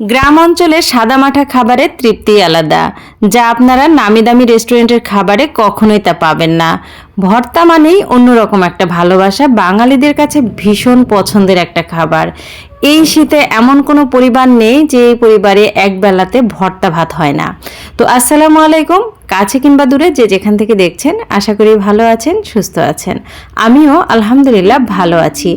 গ্রাম অঞ্চলে সাদামাঠা খাবারের তৃপ্তি আলাদা, যা আপনারা নামি দামি রেস্টুরেন্টের খাবারে কখনোই তা পাবেন না। ভর্তা মানেই অন্যরকম একটা ভালোবাসা বাঙালিদের কাছে ভীষণ পছন্দের একটা খাবার। এই শীতে এমন কোনো পরিবার নেই যে এই পরিবারে এক বেলাতে ভর্তা ভাত হয় না। তো আসসালামু আলাইকুম, কাছে কিংবা দূরে যে যেখান থেকে দেখছেন, আশা করি ভালো আছেন, সুস্থ আছেন। আমিও আলহামদুলিল্লাহ ভালো আছি।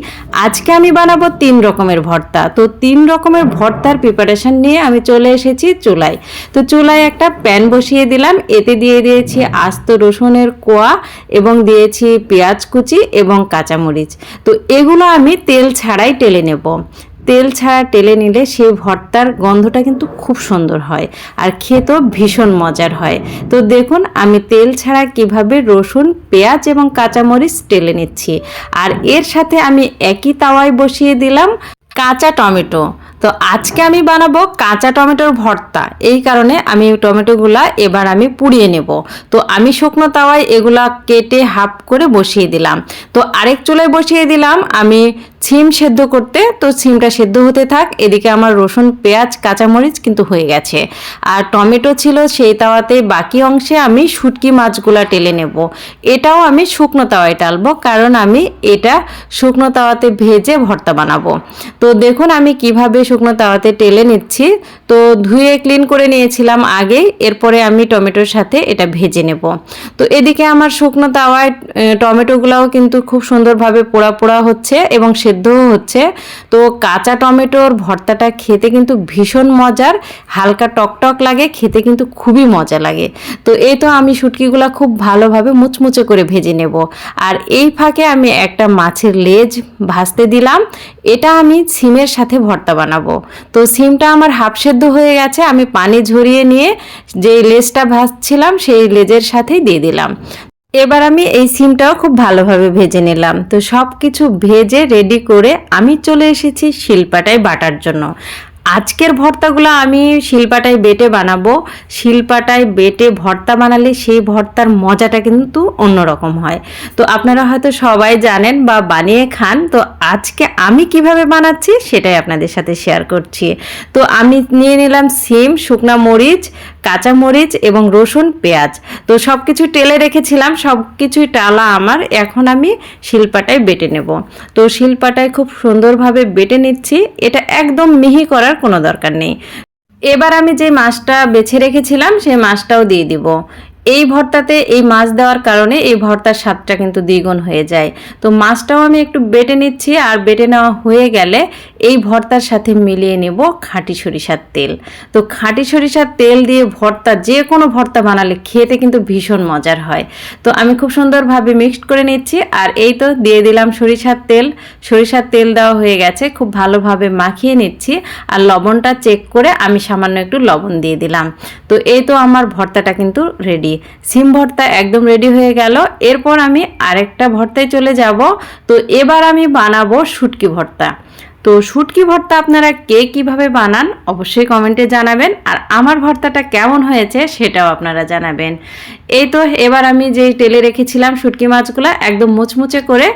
আজকে আমি বানাবো তিন রকমের ভর্তা। তো তিন রকমের ভর্তার প্রিপারেশন নিয়ে আমি চলে এসেছি চুলায়। তো চুলায় একটা প্যান বসিয়ে দিলাম, এতে দিয়ে দিয়েছি আস্ত রসুনের কোয়া এবং দিয়েছি পেঁয়াজ কুচি এবং কাঁচামরিচ। তো এগুলো আমি তেল ছাড়াই টেলে নেব। তেল ছাড়া টেলে নিলে সেই ভর্তার গন্ধটা কিন্তু খুব সুন্দর হয় আর খেতেও ভীষণ মজার হয়। তো দেখুন, আমি তেল ছাড়া কীভাবে রসুন, পেঁয়াজ এবং কাঁচামরিচ টেলে নিচ্ছি। আর এর সাথে আমি একই তাওয়ায় বসিয়ে দিলাম কাঁচা টমেটো। তো আজকে আমি বানাবো কাঁচা টমেটোর ভর্তা। এই কারণে আমি টমেটোগুলা এবার আমি পুড়িয়ে নেব। তো আমি শুকনো তাওয়ায় এগুলা কেটে হাফ করে বসিয়ে দিলাম। তো আরেক চুলায় বসিয়ে দিলাম আমি ছিম সেদ্ধ করতে। তো ছিমটা সেদ্ধ হতে থাক, এদিকে আমার রসুন, পেঁয়াজ, কাঁচামরিচ কিন্তু হয়ে গেছে। আর টমেটো ছিল সেই তাওয়াতে বাকি অংশে আমি শুটকি মাছগুলা টেলে নেব। এটাও আমি শুকনো তাওয়ায় টালবো, কারণ আমি এটা শুকনো তাওয়াতে ভেজে ভর্তা বানাবো। তো দেখুন আমি কীভাবে শুকনো তাওয়াতে টেলে নিচ্ছি। তো ধুয়ে ক্লিন করে নিয়েছিলাম আগেই এরপরে আমি টমেটোর সাথে এটা ভেজে নেব। তো এদিকে আমার শুকনো তাওয়ায় টমেটোগুলাও কিন্তু খুব সুন্দরভাবে পোড়া পোড়া হচ্ছে এবং সেদ্ধও হচ্ছে। তো কাঁচা টমেটোর ভর্তাটা খেতে কিন্তু ভীষণ মজার, হালকা টকটক লাগে, খেতে কিন্তু খুবই মজা লাগে। তো এই তো আমি শুটকিগুলো খুব ভালোভাবে মুচমুচে করে ভেজে নেব। আর এই ফাঁকে আমি একটা মাছের লেজ ভাজতে দিলাম। এটা আমি সিমের সাথে ভর্তা বানাবো। তো সিমটা আমার হাফ সেদ্ধ হয়ে গেছে, আমি পানি ঝরিয়ে নিয়ে যেই লেজটা ভাজছিলাম সেই লেজের সাথেই দিয়ে দিলাম। এবার আমি এই সিমটাও খুব ভালোভাবে ভেজে নিলাম। তো সব কিছু ভেজে রেডি করে আমি চলে এসেছি শিলপাটায় বাটার জন্য। আজকের ভর্তাগুলো আমি শিলপাটায় বেটে বানাবো। শিলপাটায় বেটে ভর্তা বানালে সেই ভর্তার মজাটা কিন্তু অন্যরকম হয়। তো আপনারা হয়তো সবাই জানেন বা বানিয়ে খান, তো আজকে আমি কীভাবে বানাচ্ছি সেটাই আপনাদের সাথে শেয়ার করছি। তো আমি নিয়ে নিলাম সিম, শুকনা মরিচ, কাঁচা মরিচ এবং রসুন, পেঁয়াজ। তো সব কিছু টেলে রেখেছিলাম সব কিছুই টালা আমার, এখন আমি শিলপাটায় বেটে নেব। তো শিলপাটায় খুব সুন্দরভাবে বেটে নিচ্ছি। এটা একদম মিহি করার কোনো দরকার নেই। এবার আমি যে মাছটা বেছে রেখেছিলাম, সেই মাছটাও দিয়ে দিব। এই ভর্তাতে এই মাছ দেওয়ার কারণে এই ভর্তার স্বাদটা কিন্তু দ্বিগুণ হয়ে যায়। তো মাছটাও আমি একটু বেটে নিচ্ছি, আর বেটে নেওয়া হয়ে গেলে এই ভর্তার সাথে মিলিয়ে নেব খাঁটি সরিষার তেল। তো খাঁটি সরিষার তেল দিয়ে ভর্তা, যে কোনো ভর্তা বানালে খেতে কিন্তু ভীষণ মজার হয়। তো আমি খুব সুন্দরভাবে মিক্সড করে নিচ্ছি আর এই তো দিয়ে দিলাম সরিষার তেল। সরিষার তেল দেওয়া হয়ে গেছে, খুব ভালোভাবে মাখিয়ে নিচ্ছি আর লবণটা চেক করে আমি সামান্য একটু লবণ দিয়ে দিলাম। তো এই তো আমার ভর্তাটা কিন্তু রেডি সিম ভর্তা একদম রেডি হয়ে গেল। এরপর আমি আরেকটা ভর্তায় চলে যাব। তো এবার আমি বানাবো শুটকি ভর্তা। তো শুটকি ভর্তা আপনারা কে কীভাবে বানান অবশ্যই কমেন্টে জানাবেন। আর আমার ভর্তাটা কেমন হয়েছে সেটাও আপনারা জানাবেন। এই তো এবার আমি যে তেলে রেখেছিলাম শুটকি মাছগুলো একদম মুচমুচে করে,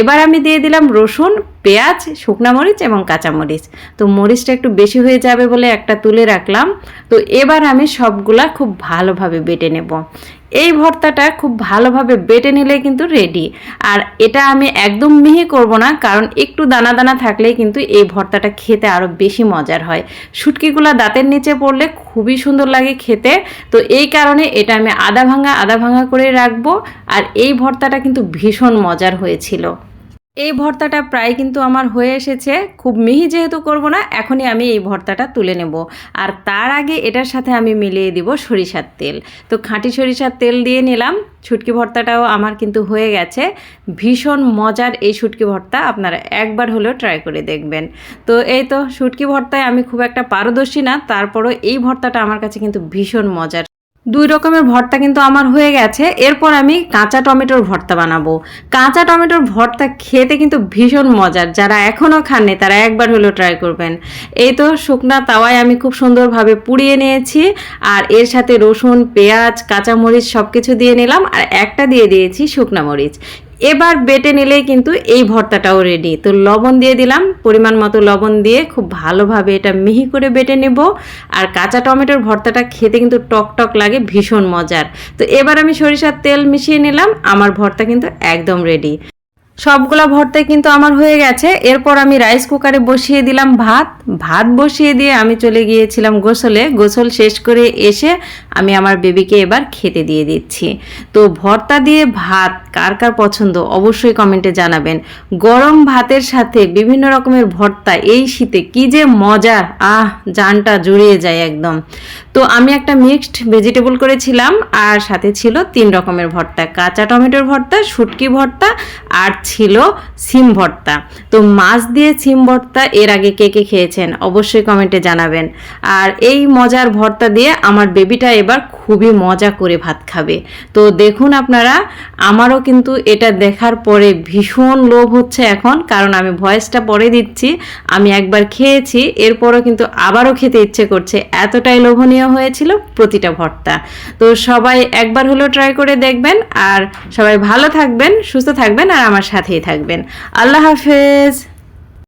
এবার আমি দিয়ে দিলাম রসুন, পেঁয়াজ, শুকনা মরিচ এবং কাঁচা মরিচ। তো মরিচটা একটু বেশি হয়ে যাবে বলে একটা তুলে রাখলাম। তো এবার আমি সবগুলা খুব ভালোভাবে বেটে নেব। এই ভর্তাটা খুব ভালোভাবে বেটে নিলে কিন্তু রেডি আর এটা আমি একদম মিহি করব না, কারণ একটু দানা দানা থাকলে কিন্তু এই ভর্তাটা খেতে আরও বেশি মজার হয়। শুটকিগুলো দাঁতের নিচে পড়লে খুবই সুন্দর লাগে খেতে। তো এই কারণে এটা আমি আদা ভাঙা আদা ভাঙা করে রাখব। আর এই ভর্তাটা কিন্তু ভীষণ মজার হয়েছিল। এই ভর্তাটা প্রায় কিন্তু আমার হয়ে এসেছে। খুব মিহি যেহেতু করব না, এখনই আমি এই ভর্তাটা তুলে নেব। আর তার আগে এটার সাথে আমি মিলিয়ে দিব সরিষার তেল। তো খাঁটি সরিষার তেল দিয়ে নিলাম। শুটকি ভর্তাটাও আমার কিন্তু হয়ে গেছে। ভীষণ মজার এই শুটকি ভর্তা আপনারা একবার হলেও ট্রাই করে দেখবেন। তো এই তো শুটকি ভর্তায় আমি খুব একটা পারদর্শী না, তারপরও এই ভর্তাটা আমার কাছে কিন্তু ভীষণ মজার। দুই রকমের ভর্তা কিন্তু আমার হয়ে গেছে। এরপর আমি কাঁচা টমেটোর ভর্তা বানাবো। কাঁচা টমেটোর ভর্তা খেতে কিন্তু ভীষণ মজার। যারা এখনও খাননি, তারা একবার হলেও ট্রাই করবেন। এই তো শুকনা তাওয়ায় আমি খুব সুন্দরভাবে পুড়িয়ে নিয়েছি। আর এর সাথে রসুন, পেঁয়াজ, কাঁচামরিচ সব কিছু দিয়ে নিলাম। আর একটা দিয়ে দিয়েছি শুকনা মরিচ। এবার বেটে নিলেই কিন্তু এই ভর্তাটাও রেডি তো লবণ দিয়ে দিলাম, পরিমাণ মতো লবণ দিয়ে খুব ভালোভাবে এটা মিহি করে বেটে নেব। আর কাঁচা টমেটোর ভর্তাটা খেতে কিন্তু টকটক টক লাগে, ভীষণ মজার। তো এবার আমি সরিষার তেল মিশিয়ে নিলাম, আমার ভর্তা কিন্তু একদম রেডি সবগুলা ভর্তাই কিন্তু আমার হয়ে গেছে। এরপর আমি রাইস কুকারে বসিয়ে দিলাম ভাত। ভাত বসিয়ে দিয়ে আমি চলে গিয়েছিলাম গোসলে। গোসল শেষ করে এসে আমি আমার বেবিকে এবার খেতে দিয়ে দিচ্ছি। তো ভর্তা দিয়ে ভাত কার কার পছন্দ অবশ্যই কমেন্টে জানাবেন। গরম ভাতের সাথে বিভিন্ন রকমের ভর্তা এই শীতে কি যে মজার আহ, জানটা জুড়িয়ে যায় একদম। তো আমি একটা মিক্সড ভেজিটেবল করেছিলাম, আর সাথে ছিল তিন রকমের ভর্তা। কাঁচা টমেটোর ভর্তা, শুটকি ভর্তা, আর ছিল সিম ভর্তা। তো মাছ দিয়ে সিম ভর্তা এর আগে কে কে খেয়েছেন অবশ্যই কমেন্টে জানাবেন। আর এই মজার ভর্তা দিয়ে আমার বেবিটা এবার খুবই মজা করে ভাত খাবে। তো দেখুন আপনারা, আমারও কিন্তু এটা দেখার পরে ভীষণ লোভ হচ্ছে এখন, কারণ আমি ভয়েসটা পরে দিচ্ছি, আমি একবার খেয়েছি, এরপরও কিন্তু আবারও খেতে ইচ্ছে করছে। এতটাই লোভনীয় হয়েছিল প্রতিটা ভর্তা। তো সবাই একবার হলেও ট্রাই করে দেখবেন, আর সবাই ভালো থাকবেন, সুস্থ থাকবেন, আর আমার সাথেই থাকবেন। আল্লাহ হাফেজ।